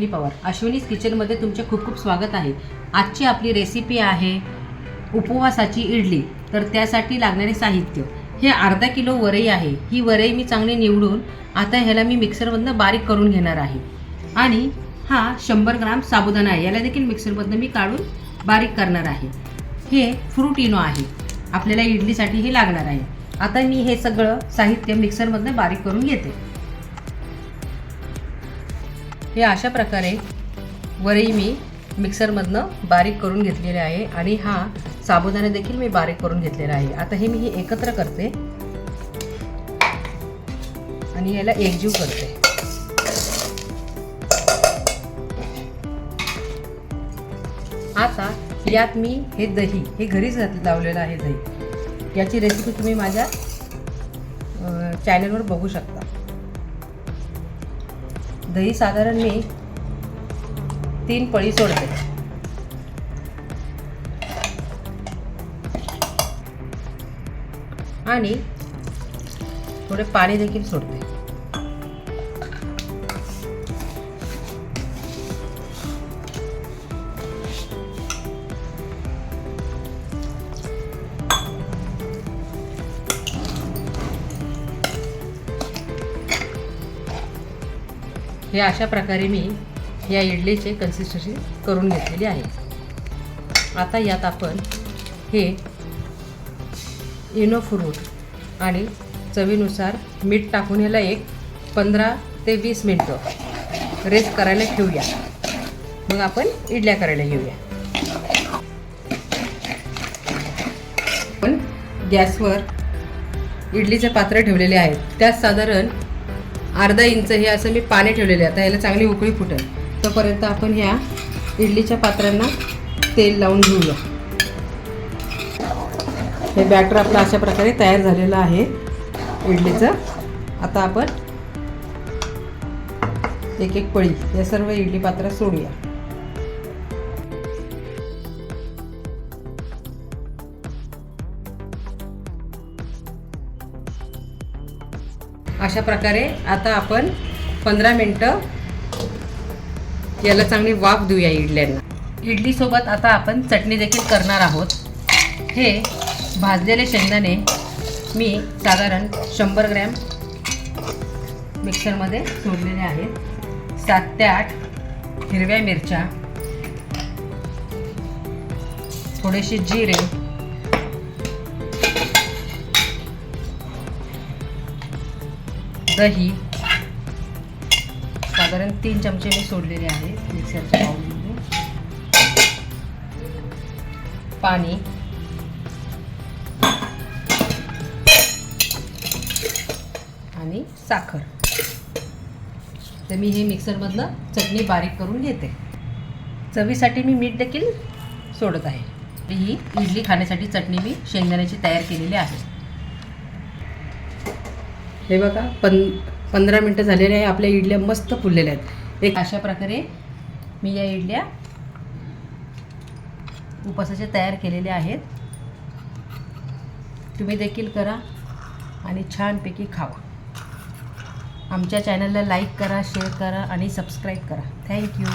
अश्विनी पवार अश्विनीज किचनमध्ये तुमचे खूप खूप स्वागत आहे. आजची आपली रेसिपी आहे उपवासाची इडली. तर त्यासाठी लागणारे साहित्य. हे अर्धा किलो वरई आहे. ही वरई मी चांगली निवडून आता ह्याला मी मिक्सरमधनं बारीक करून घेणार आहे. आणि हा शंभर ग्राम साबुदाणा आहे. याला देखील मिक्सरमधनं मी काढून बारीक करणार आहे. हे फ्रूट इनो आहे. आपल्याला इडलीसाठी हे लागणार आहे. आता मी हे सगळं साहित्य मिक्सरमधनं बारीक करून घेते. हे अशा प्रकारे वरही मी मिक्सरमधनं बारीक करून घेतलेले आहे आणि हा साबुदाणे देखील मी बारीक करून घेतलेला आहे. आता हे मी हे एकत्र करते. आणि याला एकजीव करते. आता यात मी हे दही हे घरीच लावलेलं आहे दही. याची रेसिपी तुम्ही माझ्या चॅनलवर बघू शकता. दही साधारण मी तीन पळी सोडते. आणि थोडे पाणी देखील सोडते. हे अशा प्रकारे मी या इडलीचे कन्सिस्टन्सी करून घेतलेली आहे. आता यात आपण हे इनो फ्रूट आणि चवीनुसार मीठ टाकून याला एक पंधरा ते वीस मिनटं रेस्ट करायला ठेवूया. मग आपण इडल्या करायला घेऊया पण गॅसवर इडलीचे पात्र ठेवलेले आहेत. त्यात साधारण अर्धा इंच हे असं मी पाणी ठेवलेले आता याला चांगली उकळी फुटेल. तोपर्यंत आपण ह्या इडलीच्या पात्रांना तेल लावून घेऊया. हे बॅटर आपलं अशा प्रकारे तयार झालेलं आहे इडलीचं. आता आपण एक एक पळी या सर्व इडली पात्रात सोडूया. अशा प्रकारे आता आपण पंधरा मिनटं याला चांगली वाफ देऊया इडल्यांना. इडलीसोबत आता आपण चटणी देखील करणार आहोत. हे भाजलेले शेंगदाणे मी साधारण शंभर ग्रॅम मिक्सरमध्ये सोडलेले आहेत. सात ते आठ हिरव्या मिरच्या थोडेसे जिरे दही. साधारण तीन चमचे मी सोडलेले आहेत मिक्सरच्या बाउलमध्ये पाणी. आणि साखर. तर मी हे मिक्सरमधनं चटणी बारीक करून घेते. चवीसाठी मी मीठ देखील सोडत आहे. ही इडली खाण्यासाठी चटणी मी शेंगदाण्याची तयार केलेली आहे. हे बघा पं पंधरा मिनटं झालेले आहे. आपल्या इडल्या मस्त फुललेल्या आहेत. एक अशा प्रकारे मी या इडल्या उपासाचे तयार केलेल्या आहेत. तुम्ही देखील करा आणि छानपैकी खावा. आमच्या चॅनलला लाईक करा शेअर करा आणि सबस्क्राईब करा. थँक्यू